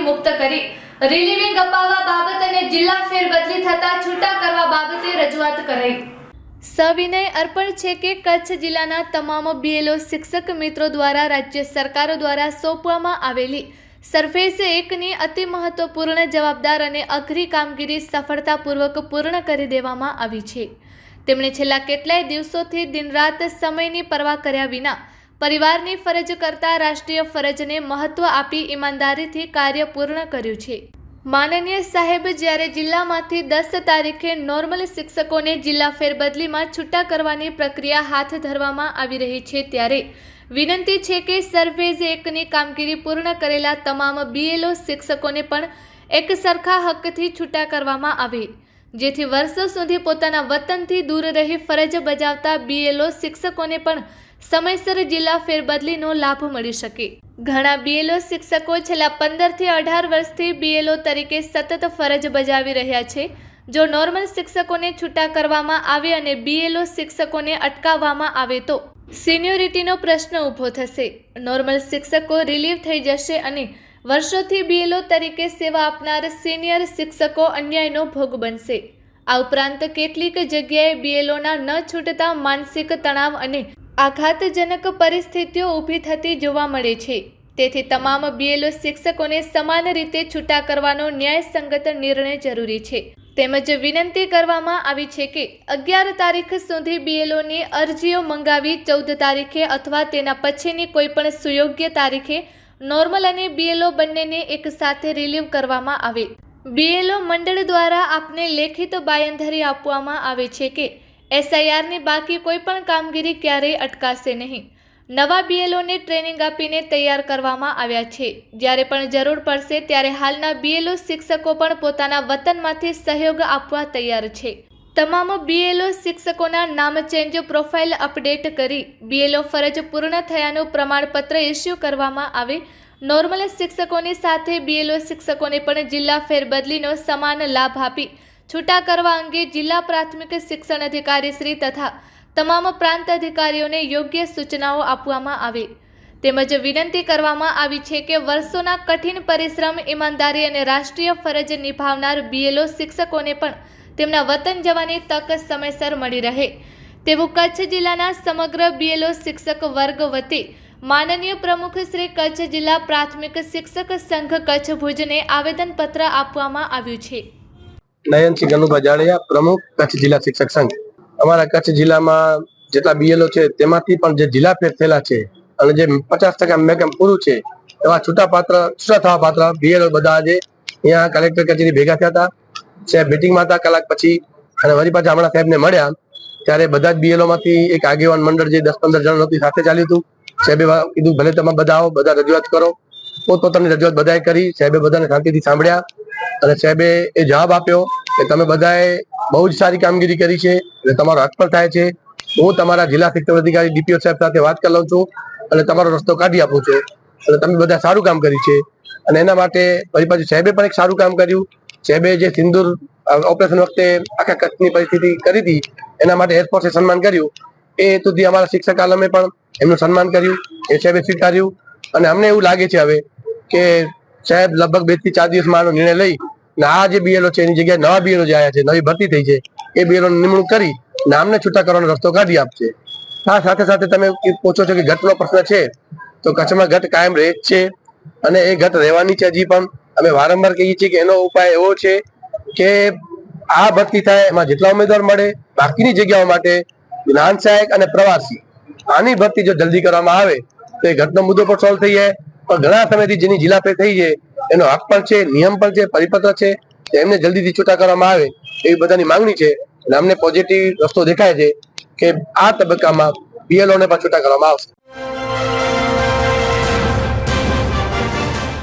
મુક્ત કરી. રિલીવિંગ અપાવવા બાબત જિલ્લા ફેરબદલી થતા છૂટા કરવા બાબતે રજૂઆત કરાઈ. સવિનય અર્પણ છે કે કચ્છ જિલ્લાના તમામ બીએલઓ શિક્ષક મિત્રો દ્વારા રાજ્ય સરકાર દ્વારા સોંપવામાં આવેલી સરફેસ એકની અતિ મહત્વપૂર્ણ જવાબદાર અને અઘરી કામગીરી સફળતાપૂર્વક પૂર્ણ કરી દેવામાં આવી છે. તેમણે છેલ્લા કેટલાય દિવસોથી દિનરાત સમયની પરવા કર્યા વિના પરિવારની ફરજ કરતા રાષ્ટ્રીય ફરજને મહત્વ આપી ઈમાનદારીથી કાર્ય પૂર્ણ કર્યું છે. માનનીય સાહેબ, જ્યારે જિલ્લામાંથી દસ તારીખે નોર્મલ શિક્ષકોને જિલ્લા ફેરબદલીમાં છૂટા કરવાની પ્રક્રિયા હાથ ધરવામાં આવી રહી છે, ત્યારે વિનંતી છે કે સરફેઝ એકની કામગીરી પૂર્ણ કરેલા તમામ બીએલઓ શિક્ષકોને પણ એક સરખા હકથી છૂટા કરવામાં આવે. જેથી વર્ષો સુધી પોતાના વતનથી દૂર રહી ફરજ બજાવતા બીએલઓ શિક્ષકોને પણ સમયસર જિલ્લા ફેરબદલીનો લાભ મળી શકે. ઘણા બીએલઓ શિક્ષકો છેલ્લા પંદરથી અઢાર વર્ષથી બીએલઓ તરીકે સતત ફરજ બજાવી રહ્યા છે. જો નોર્મલ શિક્ષકોને છૂટા કરવામાં આવે અને બીએલઓ શિક્ષકોને અટકાવવામાં આવે તો સિનિયોરિટીનો પ્રશ્ન ઊભો થશે. નોર્મલ શિક્ષકો રિલીવ થઈ જશે અને વર્ષોથી બીએલઓ તરીકે સેવા આપનાર સિનિયર શિક્ષકો અન્યાયનો ભોગ બનશે. આ ઉપરાંત કેટલીક જગ્યાએ બીએલઓના ન છૂટતા માનસિક તણાવ અને આઘાતજનક પરિસ્થિતિઓ ઊભી થતી જોવા મળે છે. તેથી તમામ બીએલઓ શિક્ષકોને સમાન રીતે છૂટા કરવાનો ન્યાયસંગત નિર્ણય જરૂરી છે. તેમજ વિનંતી કરવામાં આવી છે કે અગિયાર તારીખ સુધી બીએલઓની અરજીઓ મંગાવી ચૌદ તારીખે અથવા તેના પછીની કોઈપણ સુયોગ્ય તારીખે નોર્મલ અને બીએલઓ બંનેને એકસાથે રિલીવ કરવામાં આવે. બીએલઓ મંડળ દ્વારા આપને લેખિત બાયંધરી આપવામાં આવે છે કે એસઆઈઆરની બાકી કોઈ પણ કામગીરી ક્યારેય અટકાશે નહીં. નવા બીએલઓને ટ્રેનિંગ આપીને તૈયાર કરવામાં આવ્યા છે. જ્યારે પણ જરૂર પડશે ત્યારે હાલના બીએલઓ શિક્ષકો પણ પોતાના વતનમાંથી સહયોગ આપવા તૈયાર છે. તમામ બીએલઓ શિક્ષકોના નામ ચેન્જ પ્રોફાઇલ અપડેટ કરી બીએલઓ ફરજ પૂર્ણ થયાનું પ્રમાણપત્ર ઇસ્યુ કરવામાં આવે. નોર્મલ શિક્ષકોની સાથે બીએલઓ શિક્ષકોને પણ જિલ્લા ફેરબદલીનો સમાન લાભ આપી. છૂટા કરવા અંગે જિલ્લા પ્રાથમિક શિક્ષણ અધિકારી શ્રી તથા તમામ પ્રાંત અધિકારીઓને યોગ્ય સૂચનાઓ આપવામાં આવે. તેમજ વિનંતી કરવામાં આવી છે કે વર્ષોના કઠિન પરિશ્રમ, ઈમાનદારી અને રાષ્ટ્રીય ફરજ નિભાવનાર બીએલઓ શિક્ષકોને પણ તેમના વતન જવાની તક સમયસર મળી રહે. તેવું કચ્છ જિલ્લાના સમગ્ર બીએલઓ શિક્ષક વર્ગ વતી માનનીય પ્રમુખ શ્રી કચ્છ જિલ્લા પ્રાથમિક શિક્ષક સંઘ કચ્છ ભુજને આવેદનપત્ર આપવામાં આવ્યું છે. નયનસિંહ ગનુભા જાડેજા પ્રમુખ કચ્છ જિલ્લા શિક્ષક સંઘ. અમારા કચ્છ જિલ્લામાં જેટલા બીએલઓ છે તેમાંથી પણ જે જિલ્લા ફેર થયેલા છે અને જે પચાસ ટકા મેકમ પૂરું છે એવા છૂટા પાત્ર છૂટા થવા પાત્ર બીએલઓ બધા આજે અહીંયા કલેક્ટર કચેરી ભેગા થયા હતા. સાહેબ મિટિંગમાં હતા કલાક પછી અને વળી પાછા હમણાં સાહેબને મળ્યા, ત્યારે બધા જ બીએલઓ માંથી એક આગેવાન મંડળ જે દસ પંદર જણ હતી સાથે ચાલ્યું હતું. સાહેબે કીધું, ભલે તમે બધા આવો, બધા રજૂઆત કરો. પોતપોતાની રજૂઆત બધાએ કરી, સાહેબે બધાને શાંતિથી સાંભળ્યા અને સાહેબે એ જવાબ આપ્યો કે, તમે બધાએ બહુ જ સારી કામગીરી કરી છે એટલે તમારો હાથ પણ થાય છે. હું તમારા જિલ્લા શિક્ષણ અધિકારી ડીપીઓ સાહેબ સાથે વાત કરી લઉં છું અને તમારો રસ્તો કાઢી આપું છું. અને તમે બધા સારું કામ કર્યું છે. અને એના માટે ફરી પાછું સાહેબે પણ એક સારું કામ કર્યું. સાહેબે જે સિંદૂર ઓપરેશન વખતે આખા કચ્છની પરિસ્થિતિ કરી હતી, એના માટે એરફોર્સે સન્માન કર્યું. એ સુધી અમારા શિક્ષક આલમે પણ એમનું સન્માન કર્યું, એ સાહેબે સ્વીકાર્યું. અને અમને એવું લાગે છે હવે કે સાહેબ લગભગ બેથી ચાર દિવસમાં આનો નિર્ણય લઈ, ને આ જે બીએલઓ છે, એની જગ્યાએ નવા બીએલઓ જે આવ્યા છે, નવી ભરતી થઈ છે, એ બીએલઓ નિમણૂક કરી નામને છૂટા કરવાનો રસ્તો કાઢી આપશે. હા સાથે સાથે તમે પૂછો છો કે ઘટનો પ્રશ્ન છે, તો કચ્છમાં ઘટ કાયમ રહે છે, અને એ ઘટ રહેવાની છે હજી પણ. અમે વારંવાર કહીએ છીએ કે એનો ઉપાય એવો છે કે આ ભરતી થાય, એમાં જેટલા ઉમેદવાર મળે, બાકીની જગ્યાઓ માટે જ્ઞાન સહાયક અને પ્રવાસી, આની ભરતી જો જલ્દી કરવામાં આવે, તો એ ઘટનો મુદ્દો પણ સોલ્વ થઈ જાય. પણ ઘણા સમયથી જેની જિલ્લા પે થઈ છે, એનો હક પણ છે, નિયમ પણ છે, પરિપત્ર છે એમને જલ્દીથી છૂટા કરવામાં આવે, એવી બધાની માંગણી છે. અને અમને પોઝિટિવ રસ્તો દેખાય છે કે આ તબક્કામાં બીએલઓને પણ છૂટા કરવામાં આવશે.